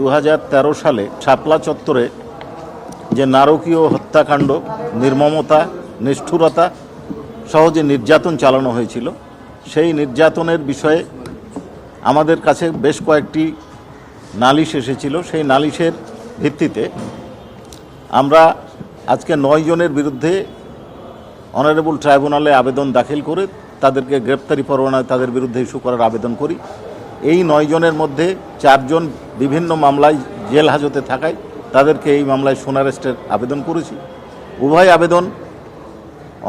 দু হাজার তেরো সালে শাপলা চত্বরে যে নারকীয় হত্যাকাণ্ড, নির্মমতা, নিষ্ঠুরতা সহজে নির্যাতন চালানো হয়েছিল, সেই নির্যাতনের বিষয়ে আমাদের কাছে বেশ কয়েকটি নালিশ এসেছিল। সেই নালিশের ভিত্তিতে আমরা আজকে নয় জনের বিরুদ্ধে অনারেবল ট্রাইব্যুনালে আবেদন দাখিল করে তাদেরকে গ্রেপ্তারি পরোয়ানায় তাদের বিরুদ্ধে ইস্যু করার আবেদন করি। এই নয় জনের মধ্যে চারজন বিভিন্ন মামলায় জেল হাজতে থাকায় তাদেরকে এই মামলায় সোনারেস্টের আবেদন করেছি। উভয় আবেদন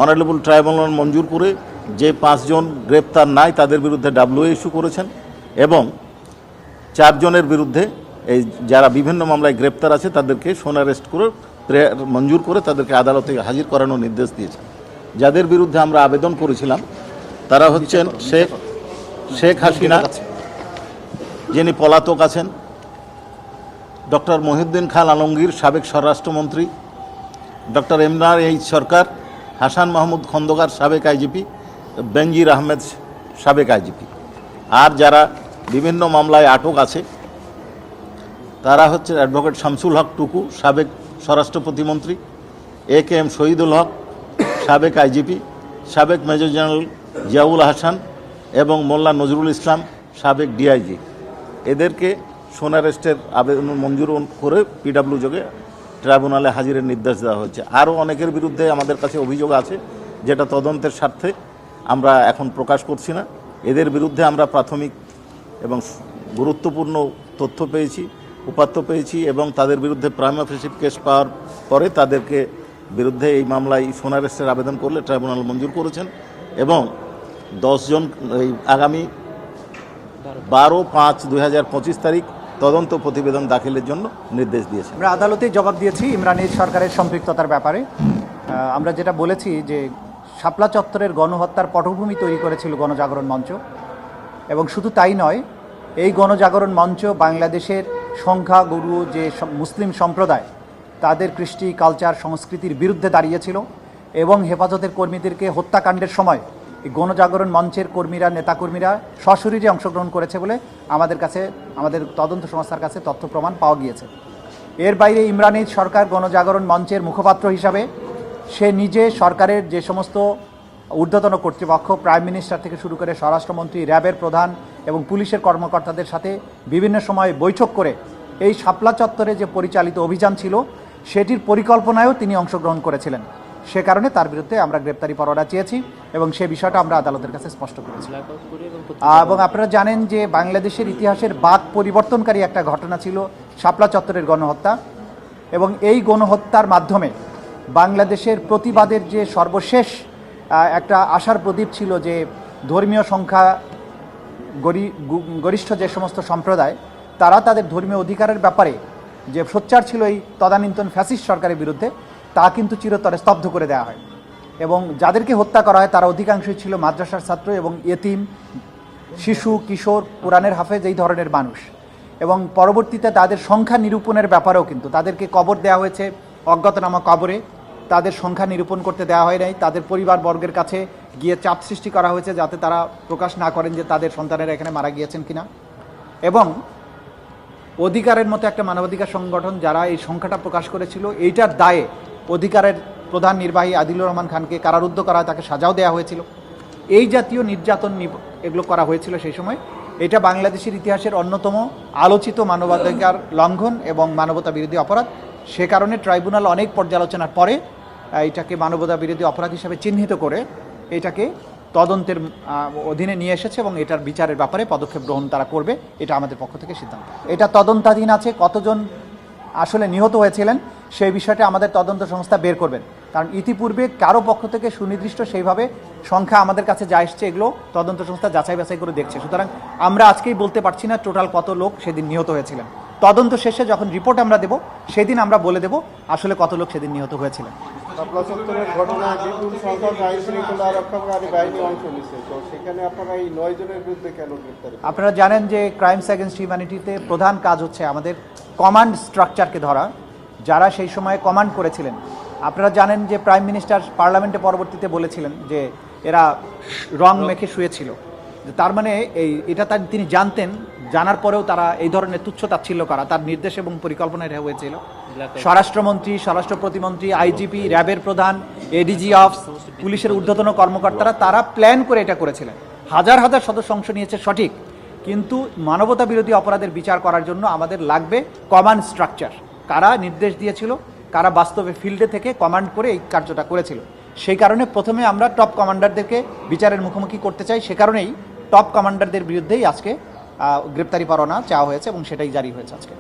অনারেবল ট্রাইব্যুনাল মঞ্জুর করে যে পাঁচজন গ্রেপ্তার নাই তাদের বিরুদ্ধে ডাব্লিউ ইস্যু করেছেন এবং চারজনের বিরুদ্ধে এই যারা বিভিন্ন মামলায় গ্রেপ্তার আছে তাদেরকে সোনারেস্ট করে প্রেয়ার মঞ্জুর করে তাদেরকে আদালতে হাজির করানোর নির্দেশ দিয়েছেন যাদের বিরুদ্ধে আমরা আবেদন করেছিলাম তারা হচ্ছেন শেখ শেখ হাসিনা যিনি পলাতক আছেন, ডক্টর মহিউদ্দিন খান আলমগীর, সাবেক স্বরাষ্ট্রমন্ত্রী, ডক্টর এমনার এইচ সরকার, হাসান মাহমুদ খন্দকার, সাবেক আইজিপি, বেনজির আহমেদ, সাবেক আইজিপি। আর যারা বিভিন্ন মামলায় আটক আছে, তারা হচ্ছে অ্যাডভোকেট শামসুল হক টুকু, সাবেক স্বরাষ্ট্র প্রতিমন্ত্রী, এ কে এম শহীদুল হক, সাবেক আইজিপি, সাবেক মেজর জেনারেল জিয়াউল হাসান এবং মোল্লা নজরুল ইসলাম, সাবেক ডিআইজি। এদেরকে সোনারেস্টের আবেদন মঞ্জুর করে পিডাব্লিউ যোগে ট্রাইব্যুনালে হাজিরের নির্দেশ দেওয়া হয়েছে। আরও অনেকের বিরুদ্ধে আমাদের কাছে অভিযোগ আছে, যেটা তদন্তের স্বার্থে আমরা এখন প্রকাশ করছি না। এদের বিরুদ্ধে আমরা প্রাথমিক এবং গুরুত্বপূর্ণ তথ্য পেয়েছি, উপাত্ত পেয়েছি এবং তাদের বিরুদ্ধে প্রাইম অফিসিভ কেস পাওয়ার পরে তাদেরকে বিরুদ্ধে এই মামলায় সোনারেস্টের আবেদন করলে ট্রাইব্যুনাল মঞ্জুর করেছেন এবং দশজন এই আগামী বারো পাঁচ দুই তারিখ তদন্ত প্রতিবেদন দাখিলের জন্য নির্দেশ দিয়েছে। আমরা আদালতে জবাব দিয়েছি ইমরানের সরকারের সম্পৃক্ততার ব্যাপারে। আমরা যেটা বলেছি যে শাপলা চত্বরের গণহত্যার পটভূমি তৈরি করেছিল গণজাগরণ মঞ্চ এবং শুধু তাই নয়, এই গণজাগরণ মঞ্চ বাংলাদেশের সংখ্যাগুরু যে মুসলিম সম্প্রদায়, তাদের কৃষ্টি, কালচার, সংস্কৃতির বিরুদ্ধে দাঁড়িয়েছিল এবং হেফাজতের কর্মীদেরকে হত্যাকাণ্ডের সময় গণজাগরণ মঞ্চের কর্মীরা, নেতাকর্মীরা সশরীরে অংশগ্রহণ করেছে বলে আমাদের কাছে, আমাদের তদন্ত সংস্থার কাছে তথ্য প্রমাণ পাওয়া গিয়েছে। এর বাইরে ইমরানের সরকার গণজাগরণ মঞ্চের মুখপাত্র হিসাবে সে নিজে সরকারের যে সমস্ত ঊর্ধ্বতন কর্তৃপক্ষ, প্রাইম মিনিস্টার থেকে শুরু করে স্বরাষ্ট্রমন্ত্রী, র্যাবের প্রধান এবং পুলিশের কর্মকর্তাদের সাথে বিভিন্ন সময় বৈঠক করে এই শাপলা চত্বরে যে পরিচালিত অভিযান ছিল, সেটির পরিকল্পনায়ও তিনি অংশগ্রহণ করেছিলেন। সে কারণে তার বিরুদ্ধে আমরা গ্রেপ্তারি পরোয়ানা চেয়েছি এবং সে বিষয়টা আমরা আদালতের কাছে স্পষ্ট করেছি। এবং আপনারা জানেন যে বাংলাদেশের ইতিহাসের বাক পরিবর্তনকারী একটা ঘটনা ছিল শাপলা চত্বরের গণহত্যা এবং এই গণহত্যার মাধ্যমে বাংলাদেশের প্রতিবাদের যে সর্বশেষ একটা আশার প্রদীপ ছিল যে ধর্মীয় সংখ্যা, গরি- গরিষ্ঠ যে সমস্ত সম্প্রদায়, তারা তাদের ধর্মীয় অধিকারের ব্যাপারে যে সোচ্চার ছিল এই তদানীন্তন ফ্যাসিস্ট সরকারের বিরুদ্ধে তা কিন্তু চিরতরে স্তব্ধ করে দেওয়া হয়। এবং যাদেরকে হত্যা করা হয়, তারা অধিকাংশই ছিল মাদ্রাসার ছাত্র এবং এতিম শিশু, কিশোর, কোরআনের হাফেজ এই ধরনের মানুষ। এবং পরবর্তীতে তাদের সংখ্যা নিরূপণের ব্যাপারেও কিন্তু তাদেরকে কবর দেওয়া হয়েছে, অজ্ঞাতনামা কবরে। তাদের সংখ্যা নিরূপণ করতে দেওয়া হয় নাই। তাদের পরিবার বর্গের কাছে গিয়ে চাপ সৃষ্টি করা হয়েছে যাতে তারা প্রকাশ না করেন যে তাদের সন্তানেরা এখানে মারা গিয়েছেন কিনা। এবং অধিকারের মতো একটা মানবাধিকার সংগঠন যারা এই সংখ্যাটা প্রকাশ করেছিল, এইটার দায়ে অধিকারের প্রধান নির্বাহী আদিলুর রহমান খানকে কারারুদ্ধ করা তাকে সাজাও দেওয়া হয়েছিল। এই জাতীয় নির্যাতন এগুলো করা হয়েছিল সেই সময়। এটা বাংলাদেশের ইতিহাসের অন্যতম আলোচিত মানবাধিকার লঙ্ঘন এবং মানবতা বিরোধী অপরাধ। সে কারণে ট্রাইব্যুনাল অনেক পর্যালোচনার পরে এটাকে মানবতা বিরোধী অপরাধ হিসাবে চিহ্নিত করে এটাকে তদন্তের অধীনে নিয়ে এসেছে এবং এটার বিচারের ব্যাপারে পদক্ষেপ গ্রহণ তারা করবে, এটা আমাদের পক্ষ থেকে সিদ্ধান্ত। এটা তদন্তাধীন আছে, কতজন আসলে নিহত হয়েছিলেন সেই বিষয়টা আমাদের তদন্ত সংস্থা বের করবেন। কারণ ইতিপূর্বে কারও পক্ষ থেকে সুনির্দিষ্ট সেইভাবে সংখ্যা আমাদের কাছে যা এসছে এগুলো তদন্ত সংস্থা যাচাই বাছাই করে দেখছে। সুতরাং আমরা আজকেই বলতে পারছি না টোটাল কত লোক সেদিন নিহত হয়েছিলেন। তদন্ত শেষে যখন রিপোর্ট আমরা দেব সেদিন আমরা বলে দেব আসলে কত লোক সেদিন নিহত হয়েছিলেন। আপনারা জানেন যে ক্রাইমস অ্যাগেনস্ট হিউম্যানিটিতে প্রধান কাজ হচ্ছে আমাদের কমান্ড স্ট্রাকচারকে ধরা যারা সেই সময় কমান্ড করেছিলেন। আপনারা জানেন যে প্রাইম মিনিস্টার পার্লামেন্টে পরবর্তীতে বলেছিলেন যে এরা রং মেখে শুয়েছিল। তার মানে এই এটা তার তিনি জানতেন জানার পরেও তারা এই ধরনের তুচ্ছ তাচ্ছিল্য করা তার নির্দেশ এবং পরিকল্পনা এটা হয়েছিল। স্বরাষ্ট্রমন্ত্রী স্বরাষ্ট্র প্রতিমন্ত্রী আইজিপি র্যাবের প্রধান এডিজি অফ পুলিশের ঊর্ধ্বতন কর্মকর্তারা তারা প্ল্যান করে এটা করেছিলেন। হাজার হাজার সদস্য অংশ নিয়েছে সঠিক। কিন্তু মানবতা বিরোধী অপরাধের বিচার করার জন্য আমাদের লাগবে কমান্ড স্ট্রাকচার কারা নির্দেশ দিয়েছিল, কারা বাস্তবে ফিল্ডে থেকে কমান্ড করে এই কার্যটা করেছিল। সেই কারণে প্রথমে আমরা টপ কমান্ডারদেরকে বিচারের মুখোমুখি করতে চাই, সে কারণেই টপ কমান্ডারদের বিরুদ্ধেই আজকে গ্রেপ্তারি পরোয়ানা চাওয়া হয়েছে এবং সেটাই জারি হয়েছে আজকে।